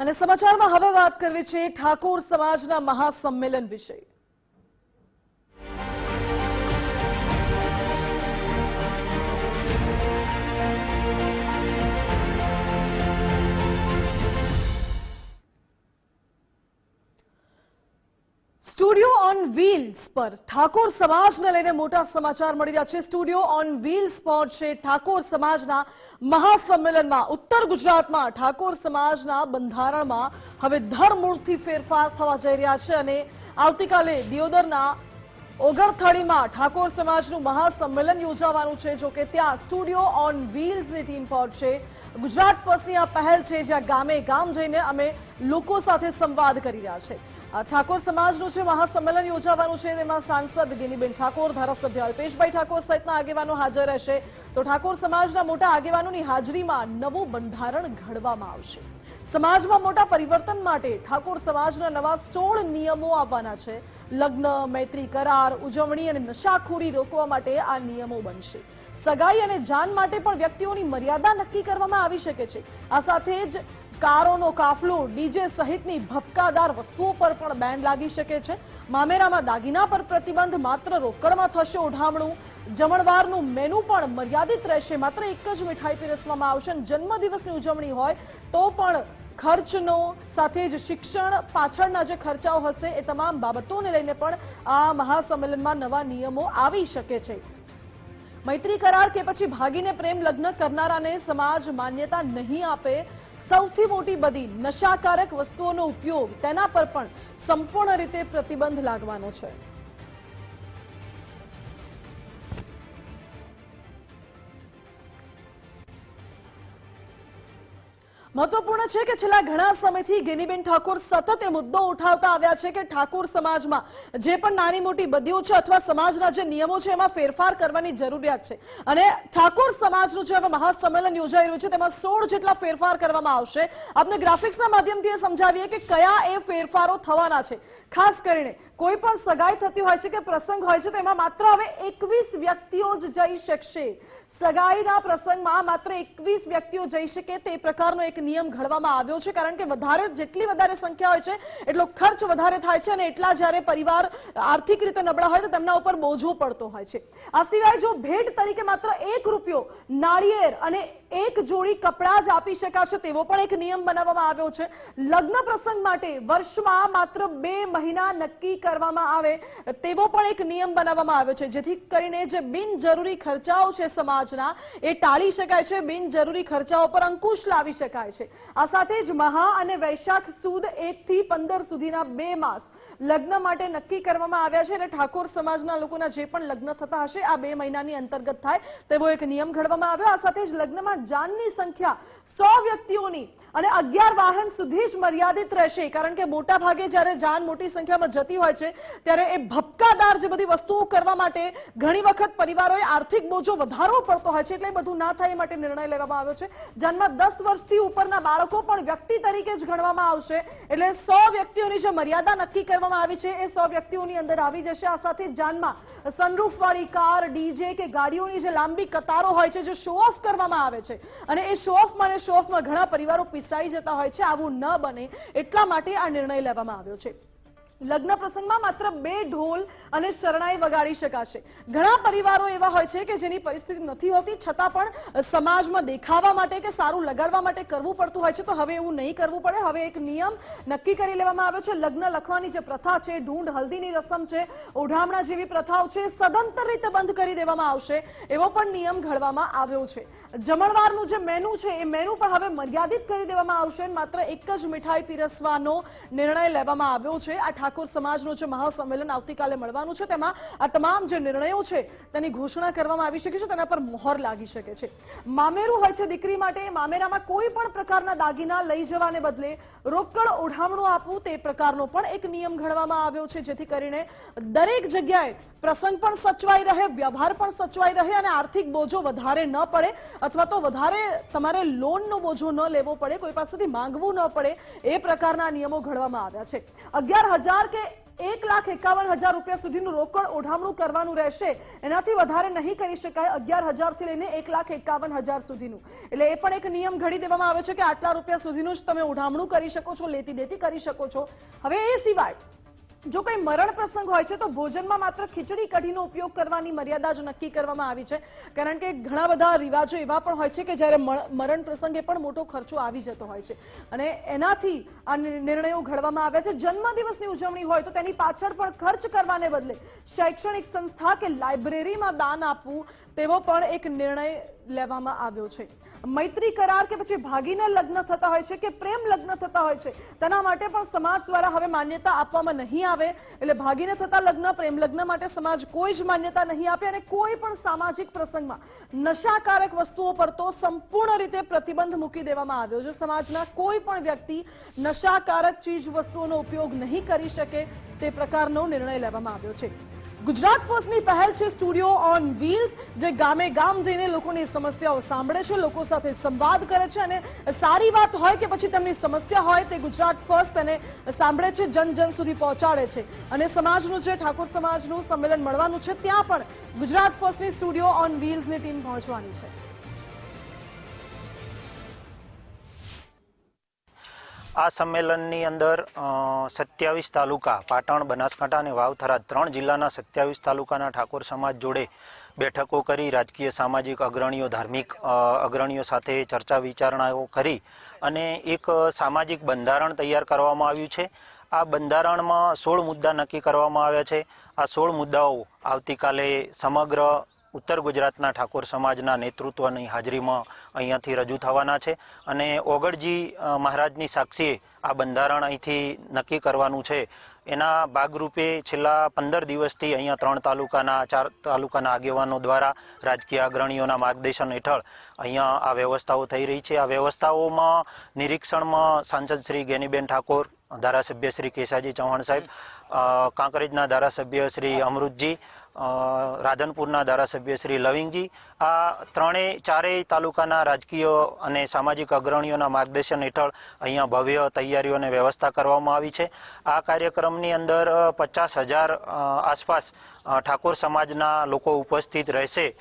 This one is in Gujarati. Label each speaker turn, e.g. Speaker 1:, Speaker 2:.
Speaker 1: અને સમાચારમાં હવે વાત કરવી છે ઠાકોર સમાજના મહાસંમેલન વિશે. સ્ટુડિયો ઓન વ્હીલ્સ પર ઠાકોર સમાજને લઈને મોટા સમાચાર મળી રહ્યા છે. સ્ટુડિયો ઓન વ્હીલ્સ પહોંચશે ઠાકોર સમાજના મહાસંમેલનમાં. ઉત્તર ગુજરાતમાં ઠાકોર સમાજના બંધારણમાં હવે ધરમૂળથી ફેરફાર થવા જઈ રહ્યા છે અને આવતીકાલે દિયોદરના ઓગણથળીમાં ઠાકોર સમાજનું મહાસંમેલન યોજાવાનું છે. જો કે ત્યાં સ્ટુડિયો ઓન વ્હીલ્સની ટીમ પહોંચશે ગુજરાત ફર્સ્ટની આ પહેલ છે જ્યાં ગામે ગામ જઈને અમે લોકો સાથે સંવાદ કરી રહ્યા છે. ઠાકોર સમાજનું જે મહાસંમેલન યોજાવાનું છે, તેમાં સાંસદ ગિનીબેન ઠાકોર, ધારાસભ્ય અલ્પેશભાઈ ઠાકોર સહિતના આગેવાનો હાજર રહેશે. તો ઠાકોર સમાજના મોટા આગેવાનોની હાજરીમાં નવું બંધારણ ઘડવામાં આવશે. સમાજમાં મોટા પરિવર્તન માટે ઠાકોર સમાજના નવા સોળ નિયમો આવવાના છે. લગ્ન, મૈત્રી કરાર, ઉજવણી અને નશાખોરી રોકવા માટે આ નિયમો બનશે. સગાઈ અને જાન માટે પણ વ્યક્તિઓની મર્યાદા નક્કી કરવામાં આવી શકે છે. આ સાથે જ કારોનો કાફલો ડીજે સહિતની ભપકાદાર વસ્તુઓ પર પણ બેન લાગી શકે છે. મામેરામાં દાગીના પર પ્રતિબંધ માત્ર રોકડમાં થશે ઉઢામણું. જમણવારનું મેનુ પણ મર્યાદિત રહેશે. માત્ર એક જ મીઠાઈ પીરસવામાં આવશે જન્મદિવસની ઉજવણી હોય તો પણ ખર્ચનો સાથે જ શિક્ષણ પાછળના જે ખર્ચાઓ હશે એ તમામ બાબતોને લઈને પણ આ મહાસંમેલનમાં નવા નિયમો આવી શકે છે. મૈત્રી કરાર કે પછી ભાગીને પ્રેમ લગ્ન કરનારાને સમાજ માન્યતા નહીં આપે સૌથી મોટી બધી નશાકારક વસ્તુઓનો ઉપયોગ તેના પર પણ સંપૂર્ણ રીતે પ્રતિબંધ લાગવાનો છે. મહત્વપૂર્ણ છે કે છેલ્લા ઘણા સમયથી ગિનીબેન ઠાકોર સતત એ મુદ્દો ઉઠાવતા આવ્યા છે કે ઠાકોર સમાજમાં જે પણ નાની મોટી બદીઓ છે અથવા સમાજના જે નિયમો છે એમાં ફેરફાર કરવાની જરૂરિયાત છે. અને ઠાકોર સમાજનું જે હવે મહાસંમેલન યોજાઈ રહ્યું છે તેમાં સોળ જેટલા ફેરફાર કરવામાં આવશે. આપને ગ્રાફિક્સના માધ્યમથી એ સમજાવીએ કે કયા એ ફેરફારો થવાના છે. ખાસ કરીને કોઈ પણ સગાઈ થતી હોય છે કે પ્રસંગ હોય છે તેમાં માત્ર હવે એકવીસ વ્યક્તિઓ જ જઈ શકશે. સગાઈના પ્રસંગમાં માત્ર એકવીસ વ્યક્તિઓ જઈ શકે તે પ્રકારનો એક નિયમ ઘડવામાં આવ્યો છે, કારણ કે વધારે જેટલી વધારે સંખ્યા હોય છે, એટલો ખર્ચ વધારે થાય છે અને એટલા જ્યારે પરિવાર આર્થિક રીતે નબળા હોય તો તેમના ઉપર બોજો પડતો હોય છે. આ સિવાય જો ભેટ તરીકે માત્ર એક રૂપિયો નાળિયેર અને એક જોડી કપડાં જ આપી શકાશે તેવો પણ એક નિયમ બનાવવામાં આવ્યો છે. લગ્ન પ્રસંગ માટે વર્ષમાં માત્ર બે મહિના નક્કી કરવામાં આવે તેવો પણ એક નિયમ બનાવવામાં આવ્યો છે. જેથી કરીને જે બિનજરૂરી ખર્ચાઓ છે સમાજના, એ ટાળી શકાય છે, બિનજરૂરી ખર્ચાઓ પર અંકુશ લાવી શકાય છે. આ સાથે જ મહા અને વૈશાખ સુદ એકથી પંદર સુધીના બે માસ લગ્ન માટે નક્કી કરવામાં આવ્યા છે. અને ઠાકોર સમાજના લોકોના જે પણ લગ્ન થતા હશે, આ બે મહિનાની અંતર્ગત થાય તેવો એક નિયમ ઘડવામાં આવ્યો. આ સાથે જ લગ્નમાં જાનની સંખ્યા સો વ્યક્તિઓની અને અગિયાર વાહન સુધી જ મર્યાદિત રહેશે. કારણ કે મોટા ભાગે જ્યારે જાન મોટી સંખ્યામાં જતી હોય છે, ત્યારે એ ભપકાદાર જે બધી વસ્તુઓ કરવા માટે ઘણી વખત પરિવારોએ આર્થિક બોજો વધારવો પડતો હોય છે, એટલે બધું ના થાય એ માટે નિર્ણય લેવામાં આવ્યો છે. જાનમાં દસ વર્ષથી ઉપરના બાળકો પણ વ્યક્તિ તરીકે જ ગણવામાં આવશે. એટલે સો વ્યક્તિઓની જે મર્યાદા નક્કી કરવામાં આવી છે, એ સો વ્યક્તિઓની અંદર આવી જશે. આ સાથે જાનમાં સનરૂફ વાળી કાર ડીજે કે ગાડીઓની જે લાંબી કતારો હોય છે, જે શો ઓફ કરવામાં આવે છે. અને એ શો ઓફમાં અને શો ઓફમાં ઘણા પરિવારો પીસાઈ જતા હોય છે આવું ન બને એટલા માટે આ નિર્ણય લેવામાં આવ્યો છે. લગ્ન પ્રસંગમાં માત્ર બે ઢોલ અને શરણાઈ વગાડી શકાશે. ઘણા પરિવારો એવા હોય છે કે જેની પરિસ્થિતિ નથી હોતી, છતાં પણ સમાજમાં દેખાવા માટે કે સારું લગાડવા માટે કરવું પડતું હોય છે, તો હવે એવું નહીં કરવું પડે. હવે એક નિયમ નક્કી કરી લેવામાં આવ્યો છે. લગ્ન લખવાની જે પ્રથા છે, ઢૂંઢ, હલ્દીની રસમ છે, ઓઢામણા જેવી પ્રથાઓ છે, સદંતર રીતે બંધ કરી દેવામાં આવશે, એવો પણ નિયમ ઘડવામાં આવ્યો છે. જમણવારનું જે મેનુ છે, એ મેનુ પણ હવે મર્યાદિત કરી દેવામાં આવશે. માત્ર એક જ મીઠાઈ પીરસવાનો નિર્ણય લેવામાં આવ્યો છે. આ ઠાકોર સમાજનું જે મહાસંમેલન આવતીકાલે મળવાનું છે, તેમાં આ તમામ જે નિર્ણયો છે, તેની ઘોષણા કરવામાં આવી શકે છે, તેના પર મોહર લાગી શકે છે. મામેરું હોય છે દીકરી માટે, મામેરામાં કોઈ પણ પ્રકારના દાગીના લઈ જવાને બદલે રોકડ ઓઢામણું આપવું તે પ્રકારનો પણ એક નિયમ ઘડવામાં આવ્યો છે, જેથી કરીને દરેક જગ્યાએ પ્રસંગ પણ સચવાઈ રહે, વ્યવહાર પણ સચવાઈ રહે અને આર્થિક બોજો વધારે ન પડે અથવા તો વધારે તમારે લોનનો બોજો ન લેવો પડે, કોઈ પાસેથી માંગવું ન પડે, એ પ્રકારના નિયમો ઘડવામાં આવ્યા છે. અગિયાર હજાર કે એક લાખ એકાવન હજાર રૂપિયા સુધીનું રોકડ ઓઢામણું કરવાનું રહેશે. એનાથી વધારે નહીં કરી શકાય અગિયાર હજારથી લઈને એક લાખ એકાવન હજાર સુધીનું. એટલે એ પણ એક નિયમ ઘડી દેવામાં આવે છે કે આટલા રૂપિયા સુધીનું જ તમે ઓઢામણું કરી શકો છો, લેતી દેતી કરી શકો છો. હવે એ સિવાય જો કોઈ મરણ પ્રસંગ હોય છે, તો ભોજનમાં માત્ર ખીચડી કઢીનો ઉપયોગ કરવાની મર્યાદા જ નક્કી કરવામાં આવી છે. કારણ કે ઘણા બધા રિવાજો એવા પણ હોય છે કે જ્યારે મરણ પ્રસંગે પણ મોટો ખર્ચો આવી જતો હોય છે. અને એનાથી આ નિર્ણયો ઘડવામાં આવ્યા છે. જન્મદિવસની ઉજવણી હોય તો તેની પાછળ પણ ખર્ચ કરવાને બદલે શૈક્ષણિક સંસ્થા કે લાઇબ્રેરીમાં દાન આપવું, તેવો પણ એક નિર્ણય લેવામાં આવ્યો છે. મૈત્રી કરાર કે પછી ભાગીને લગ્ન થતા હોય છે કે પ્રેમ લગ્ન થતા હોય છે, તેના માટે પણ સમાજ દ્વારા હવે માન્યતા આપવામાં નહીં આવે. એટલે ભાગીને થતા લગ્ન, પ્રેમ લગ્ન માટે સમાજ કોઈ જ માન્યતા નહીં આપે અને કોઈ પણ સામાજિક પ્રસંગમાં નશાકારક વસ્તુઓ પર તો સંપૂર્ણ રીતે પ્રતિબંધ મૂકી દેવામાં આવ્યો છે. સમાજના કોઈ પણ વ્યક્તિ નશાકારક ચીજ વસ્તુઓનો ઉપયોગ નહીં કરી શકે તે પ્રકારનો નિર્ણય લેવામાં આવ્યો છે. ગુજરાત ફર્સ્ટની પહેલ છે સ્ટુડિયો ઓન વ્હીલ્સ, જે ગામે ગામ જઈને લોકોની સમસ્યાઓ સાંભળે છે, લોકો સાથે સંવાદ કરે છે અને સારી વાત હોય કે પછી તેમની સમસ્યા હોય તે ગુજરાત ફર્સ્ટ અને સાંભળે છે, જન જન સુધી પહોંચાડે છે. અને સમાજનું જે ઠાકોર સમાજનું સંમેલન મળવાનું છે, ત્યાં પણ ગુજરાત ફર્સ્ટની સ્ટુડિયો ઓન વ્હીલ્સની ટીમ પહોંચવાની છે.
Speaker 2: આ સંમેલનની અંદર સત્યાવીસ તાલુકા, પાટણ, બનાસકાંઠા અને વાવ થરાદ ત્રણ જિલ્લાના સત્યાવીસ તાલુકાના ઠાકોર સમાજ જોડે બેઠકો કરી રાજકીય, સામાજિક અગ્રણીઓ, ધાર્મિક અગ્રણીઓ સાથે ચર્ચા વિચારણાઓ કરી અને એક સામાજિક બંધારણ તૈયાર કરવામાં આવ્યું છે. આ બંધારણમાં સોળ મુદ્દા નક્કી કરવામાં આવ્યા છે. આ સોળ મુદ્દાઓ આવતીકાલે સમગ્ર ઉત્તર ગુજરાતના ઠાકોર સમાજના નેતૃત્વની હાજરીમાં અહીંયાથી રજૂ થવાના છે અને ઓગળજી મહારાજની સાક્ષીએ આ બંધારણ અહીંથી નક્કી કરવાનું છે. એના ભાગરૂપે છેલ્લા પંદર દિવસથી અહીંયા ત્રણ તાલુકાના, ચાર તાલુકાના આગેવાનો દ્વારા રાજકીય અગ્રણીઓના માર્ગદર્શન હેઠળ અહીંયા આ વ્યવસ્થાઓ થઈ રહી છે. આ વ્યવસ્થાઓમાં નિરીક્ષણમાં સાંસદ શ્રી ગેનીબેન ઠાકોર, ધારાસભ્ય શ્રી કેશાજી ચૌહાણ સાહેબ કાંકરેજના ધારાસભ્ય શ્રી અમૃતજી રાધનપુરના ધારાસભ્ય શ્રી લવિંગજી. આ ત્રણેય ચારેય તાલુકાના રાજકીય અને સામાજિક અગ્રણીઓના માર્ગદર્શન હેઠળ અહીંયા ભવ્ય તૈયારીઓ અને વ્યવસ્થા કરવામાં આવી છે. આ કાર્યક્રમની અંદર પચાસ હજાર આસપાસ ઠાકોર સમાજના લોકો ઉપસ્થિત રહેશે.